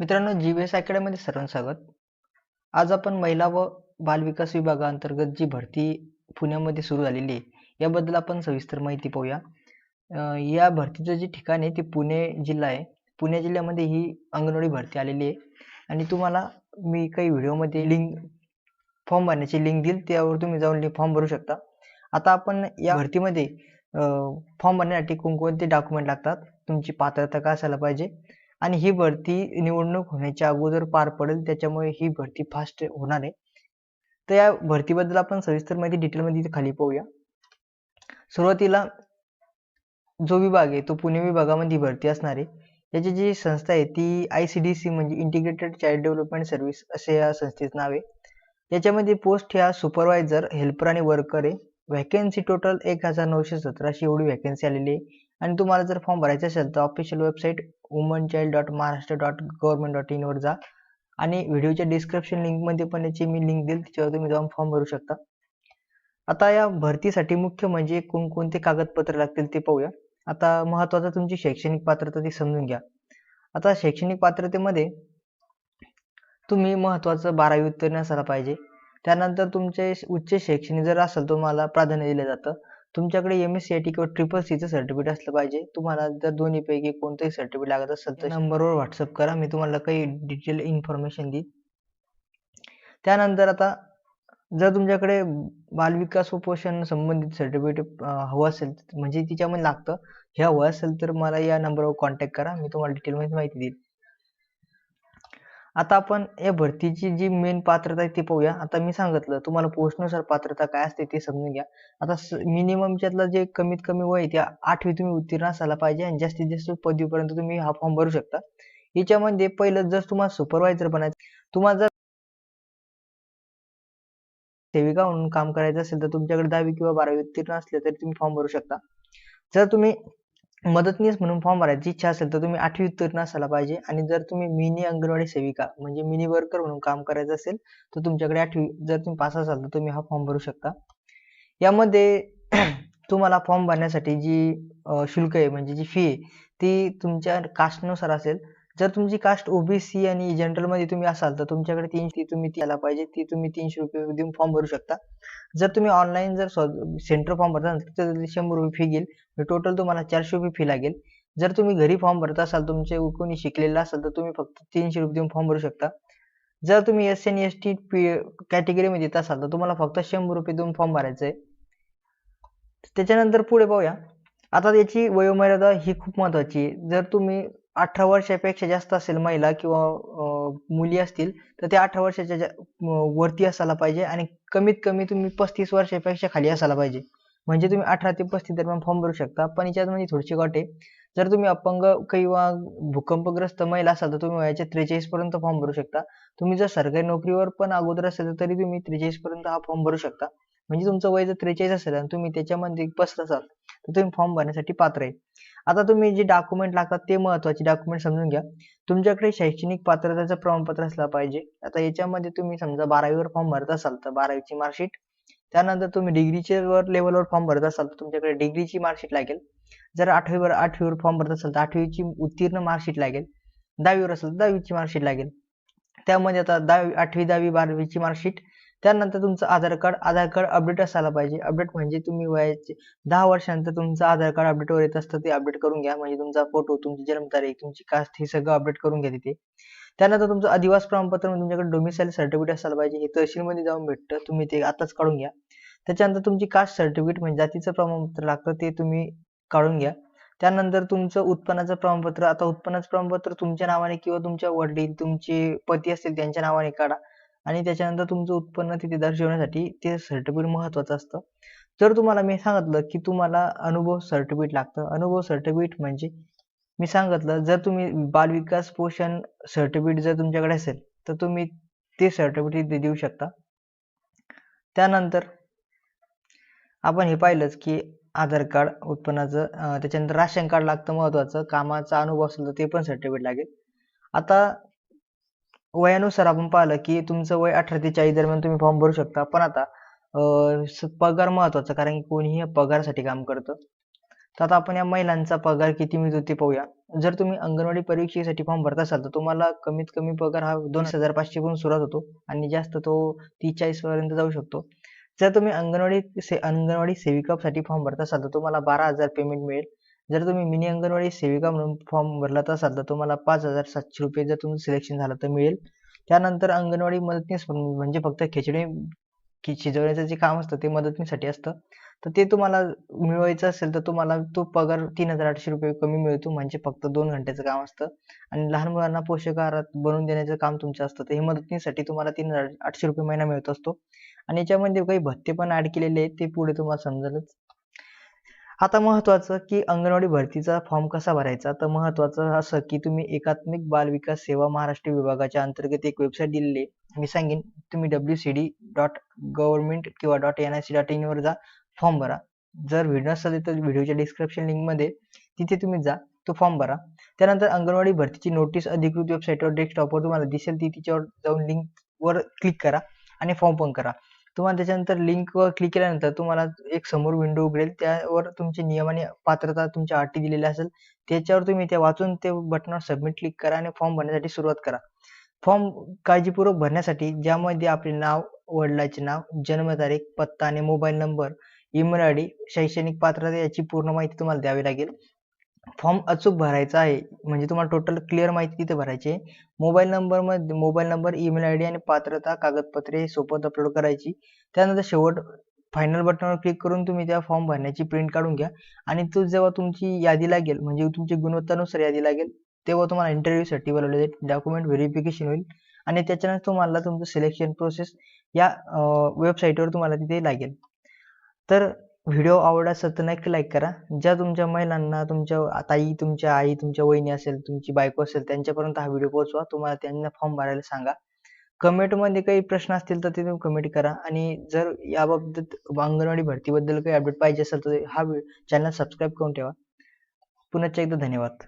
मित्रांनो G B S अकॅडमीमध्ये सर्वांचं स्वागत. आज आपण महिला व बालविकास विभागाअंतर्गत जी भरती पुण्यामध्ये सुरू झालेली आहे याबद्दल आपण सविस्तर माहिती पाहूया. या भरतीचं जे ठिकाण आहे ते पुणे जिल्हा आहे. पुणे जिल्ह्यामध्ये ही अंगणवाडी भरती आलेली आहे. आणि तुम्हाला मी काही व्हिडिओमध्ये लिंक फॉर्म भरण्याची लिंक देईल त्यावर तुम्ही जाऊन फॉर्म भरू शकता. आता आपण या भरतीमध्ये फॉर्म भरण्यासाठी कोणकोणते डॉक्युमेंट लागतात? तुमची पात्रता काय असायला पाहिजे? आणि ही भरती निवडणूक होण्याच्या अगोदर पार पडेल त्याच्यामुळे ही भरती फास्ट होणार आहे. तर या भरतीबद्दल आपण सविस्तर माहिती डिटेलमध्ये खाली पाहूया. सुरुवातीला जो विभाग आहे तो पुणे विभागामध्ये भरती असणार आहे. याची जी संस्था आहे ती आय सी डी सी म्हणजे इंटिग्रेटेड चाइल्ड डेव्हलपमेंट सर्व्हिस असे या संस्थेचं नाव आहे. याच्यामध्ये पोस्ट ह्या सुपरवायझर हेल्पर आणि वर्कर आहे. व्हॅकन्सी टोटल एक हजार नऊशे सतराशे एवढी व्हॅकन्सी आलेली आहे. आणि तुम्हाला जर फॉर्म भरायचा असेल तर official website woman child dot Maharashtra dot government dot इनवर जा. आणि व्हिडिओच्या डिस्क्रिप्शन लिंकमध्ये पण याची मी लिंक देईल त्याच्यावर तुम्ही जाऊन फॉर्म भरू शकता. आता या भरतीसाठी मुख्य म्हणजे कोणकोणते कागदपत्र लागतील ते पाहूया. आता महत्वाचं तुमची शैक्षणिक पात्रता ती समजून घ्या. आता शैक्षणिक पात्रतेमध्ये तुम्ही महत्वाचं बारावी उत्तीर्ण असायला पाहिजे. त्यानंतर तुमचे उच्च शैक्षणिक जर असेल तुम्हाला प्राधान्य दिलं जातं. तुमच्याकडे M S C I T किंवा ट्रिपल सीचं सर्टिफिकेट असलं पाहिजे. तुम्हाला जर दोन्हीपैकी कोणतंही सर्टिफिकेट लागत असेल तर नंबरवर व्हॉट्सअप करा. मी तुम्हाला काही डिटेल इन्फॉर्मेशन देईन. त्यानंतर आता जर तुमच्याकडे बालविकास व पोषण संबंधित सर्टिफिकेट हवं असेल म्हणजे तिच्यामध्ये लागतं. हे हवं असेल तर मला या नंबरवर कॉन्टॅक्ट करा. मी तुम्हाला डिटेलमध्ये माहिती देईन. आता आपण या भरतीची जी मेन पात्रता आहे ती पाहूया. आता मी सांगितलं तुम्हाला पोस्टनुसार पात्रता काय असते ते समजून घ्या. आता मिनिममच्यातलं जे कमीत कमी वय त्या ते आठवी तुम्ही उत्तीर्ण असायला पाहिजे आणि जास्तीत जास्त पदवीपर्यंत तुम्ही हा फॉर्म भरू शकता. याच्यामध्ये पहिलं जर तुम्हाला सुपरवायझर बनायचं तुम्हाला जर सेविका म्हणून काम करायचं असेल तर तुमच्याकडे दहावी किंवा बारावी उत्तीर्ण असले तरी तुम्ही फॉर्म भरू शकता. जर तुम्ही मदतनीस म्हणून फॉर्म भरायची इच्छा असेल तर तुम्ही आठवी उत्तीर्ण असायला पाहिजे. आणि जर तुम्ही मिनी अंगणवाडी सेविका म्हणजे मिनी वर्कर म्हणून काम करायचं असेल तर तुमच्याकडे आठवी जर तुम्ही पास असाल तर तुम्ही हा फॉर्म भरू शकता. यामध्ये तुम्हाला फॉर्म भरण्यासाठी जी शुल्क आहे म्हणजे जी फी आहे ती तुमच्या कास्टनुसार असेल. जर तुमची कास्ट ओबीसी आणि जनरलमध्ये तुम्ही असाल तर तुमच्याकडे तीनशे तुम्ही त्याला पाहिजे ती तुम्ही तीनशे रुपये देऊन फॉर्म भरू शकता. जर तुम्ही ऑनलाईन जर सेंटर फॉर्म भरता तर शंभर रुपये फी घेईल. टोटल तुम्हाला चारशे रुपये फी लागेल. जर तुम्ही घरी फॉर्म भरत असाल तुमचे कोणी शिकलेलं असाल तर तुम्ही फक्त तीनशे रुपये देऊन फॉर्म भरू शकता. जर तुम्ही S N S T P कॅटेगरीमध्ये येत असाल तर तुम्हाला फक्त शंभर रुपये देऊन फॉर्म भरायचा आहे त्याच्यानंतर पुढे पाहूया. आता याची वयोमर्यादा ही खूप महत्वाची आहे. जर तुम्ही अठरा वर्षापेक्षा जास्त असेल महिला किंवा मुली असतील तर ते अठरा वर्षाच्या वरती असायला पाहिजे आणि कमीत कमी तुम्ही पस्तीस वर्षापेक्षा खाली असायला पाहिजे. म्हणजे तुम्ही अठरा ते पस्तीस दरम्यान फॉर्म भरू शकता पण याच्यात म्हणजे थोडीशी गॉट आहे. जर तुम्ही अपंग किंवा भूकंपग्रस्त महिला असाल तर तुम्ही वयाच्या त्रेचाळीस पर्यंत फॉर्म भरू शकता. तुम्ही जर सरकारी नोकरीवर पण अगोदर असेल तरी तुम्ही त्रेचाळीस पर्यंत हा फॉर्म भरू शकता. म्हणजे तुमचं वय जर त्रेचाळीस असेल आणि तुम्ही त्याच्यामध्ये पस्त असाल तर तुम्ही फॉर्म भरण्यासाठी पात्र आहे. आता तुम्ही जे डॉक्युमेंट लागतात ते महत्त्वाचे डॉक्युमेंट समजून घ्या. तुमच्याकडे शैक्षणिक पात्रतेचं प्रमाणपत्र असलं पाहिजे. आता याच्यामध्ये तुम्ही समजा बारावीवर फॉर्म भरत असाल तर बारावीची मार्कशीट त्यानंतर तुम्ही डिग्रीचे वर लेवलवर फॉर्म भरत असाल तर तुमच्याकडे डिग्रीची मार्कशीट लागेल. जर आठवीवर आठवीवर फॉर्म भरत असाल तर आठवीची उत्तीर्ण मार्कशीट लागेल. दहावीवर असेल तर दहावीची मार्कशीट लागेल. त्यामध्ये आता दहावी आठवी दहावी बारावीची मार्कशीट त्यानंतर तुमचं Aadhaar card Aadhaar card update असायला पाहिजे. अपडेट म्हणजे तुम्ही वयाचे दहा वर्षानंतर तुमचं आधार कार्ड अपडेटवर येत असतं ते अपडेट करून घ्या. म्हणजे तुमचा फोटो तुमची जन्मतारीख तुमची कास्ट हे सगळं अपडेट करून घ्या तिथे. त्यानंतर तुमचं अधिवास प्रमाणपत्र म्हणजे तुमच्याकडे डोमिसाईल सर्टिफिकेट असायला पाहिजे. हे तहसीलमध्ये जाऊन भेटतं. तुम्ही ते आताच काढून घ्या. त्याच्यानंतर तुमची कास्ट सर्टिफिकेट म्हणजे जातीचं प्रमाणपत्र लागतं ते तुम्ही काढून घ्या. त्यानंतर तुमचं उत्पन्नाचं प्रमाणपत्र आता उत्पन्नाचं प्रमाणपत्र तुमच्या नावाने किंवा तुमच्या वडील तुमचे पती असतील त्यांच्या नावाने काढा. आणि त्याच्यानंतर तुमचं उत्पन्न तिथे दर्शवण्यासाठी ते सर्टिफिकेट महत्वाचं असतं. जर तुम्हाला मी सांगितलं की तुम्हाला अनुभव सर्टिफिकेट लागतं. अनुभव सर्टिफिकेट म्हणजे मी सांगितलं जर तुम्ही बालविकास पोषण सर्टिफिकेट जर तुमच्याकडे असेल तर तुम्ही ते सर्टिफिकेट देऊ शकता. त्यानंतर आपण हे पाहिलंच की आधार कार्ड उत्पन्नाचं त्याच्यानंतर राशन कार्ड लागतं महत्वाचं कामाचा अनुभव असेल तर ते पण सर्टिफिकेट लागेल. आता वयानुसार आपण पाहिलं की तुमचं वय अठरा ते चाळीस दरम्यान तुम्ही फॉर्म भरू शकता. पण आता पगार महत्त्वाचा कारण की कोणीही पगारासाठी काम करतं. तर आता आपण या महिलांचा पगार किती मिळतो ते पाहूया. जर तुम्ही अंगणवाडी परीक्षेसाठी फॉर्म भरत असाल तर तुम्हाला कमीत कमी पगार हा दोन हजार पाचशे पासून सुरुवात होतो आणि जास्त तो तीस चाळीस पर्यंत जाऊ शकतो. जर तुम्ही अंगणवाडी से अंगणवाडी सेविकासाठी फॉर्म भरत असाल तर तुम्हाला बारा हजार पेमेंट मिळेल. जर तुम्ही मिनी अंगणवाडी सेविका म्हणून फॉर्म भरलात असाल तर तुम्हाला पाच हजार सातशे रुपये जर तुमचं सिलेक्शन झालं तर मिळेल. त्यानंतर अंगणवाडी मदतनीस म्हणजे फक्त खिचडी शिजवण्याचं जे काम असतं ते मदतीसाठी असतं. तर ते तुम्हाला मिळवायचं असेल तर तुम्हाला तो पगार तीन हजार आठशे रुपये कमी मिळतो म्हणजे फक्त दोन घंट्याचं काम असतं. आणि लहान मुलांना पोषक आहारात बनवून देण्याचं काम तुमचं असतं तर हे मदतीसाठी तुम्हाला तीन हजार आठशे रुपये महिना मिळत असतो. आणि याच्यामध्ये काही भत्ते पण ऍड केलेले आहेत ते पुढे तुम्हाला समजेलच. आता महत्वाचं की अंगणवाडी भरतीचा फॉर्म कसा भरायचा? तर महत्वाचं असं की तुम्ही एकात्मिक बाल विकास सेवा महाराष्ट्र विभागाच्या अंतर्गत एक वेबसाईट दिलेली मी सांगेन तुम्ही W C D dot government किंवा dot N I C dot in वर जा फॉर्म भरा. जर व्हिडिओ असेल तर व्हिडिओच्या डिस्क्रिप्शन लिंकमध्ये तिथे तुम्ही जा तो फॉर्म भरा. त्यानंतर अंगणवाडी भरतीची नोटीस अधिकृत वेबसाईटवर डेस्कटॉपवर तुम्हाला दिसेल ती तिच्यावर जाऊन लिंक वर क्लिक करा आणि फॉर्म पण करा. तुम्हाला त्याच्यानंतर लिंकवर क्लिक केल्यानंतर तुम्हाला एक समोर विंडो उघडेल. त्यावर तुमची नियम आणि पात्रता तुमच्या अटी दिलेल्या असेल त्याच्यावर तुम्ही ते वाचून ते बटनावर सबमिट क्लिक करा आणि फॉर्म भरण्यासाठी सुरुवात करा. फॉर्म काळजीपूर्वक भरण्यासाठी ज्यामध्ये आपले नाव वडिलांचे नाव जन्मतारीख पत्ता आणि mobile number email I D शैक्षणिक पात्रता याची पूर्ण माहिती तुम्हाला द्यावी लागेल. फॉर्म अचूक भरायचा आहे. म्हणजे तुम्हाला टोटल क्लिअर माहिती तिथे भरायची आहे. मोबाईल नंबरमध्ये mobile number email I D आणि पात्रता कागदपत्रे सोबत अपलोड करायची. त्यानंतर शेवट फायनल बटनवर क्लिक करून तुम्ही त्या फॉर्म भरण्याची प्रिंट काढून घ्या. आणि तो जेव्हा तुमची यादी लागेल म्हणजे तुमची गुणवत्तानुसार यादी लागेल तेव्हा तुम्हाला इंटरव्ह्यूसाठी बोलवले जाईल. डॉक्युमेंट व्हेरिफिकेशन होईल. आणि त्याच्यानंतर तुम्हाला तुमचं सिलेक्शन प्रोसेस या वेबसाईटवर तुम्हाला तिथे लागेल. तर व्हिडिओ आवडला असेल तर नक्की लाईक करा. ज्या तुमच्या महिलांना तुमच्या ताई तुमच्या आई तुमच्या वहिनी असेल तुमची बायको असेल त्यांच्यापर्यंत हा व्हिडिओ पोहोचवा. तुम्हाला त्यांना फॉर्म भरायला सांगा. कमेंटमध्ये काही प्रश्न असतील तर ते तुम्ही कमेंट करा. आणि जर याबाबत अंगणवाडी भरतीबद्दल काही अपडेट पाहिजे असेल तर हा चॅनल सबस्क्राईब करून ठेवा. पुन्हा एकदा धन्यवाद.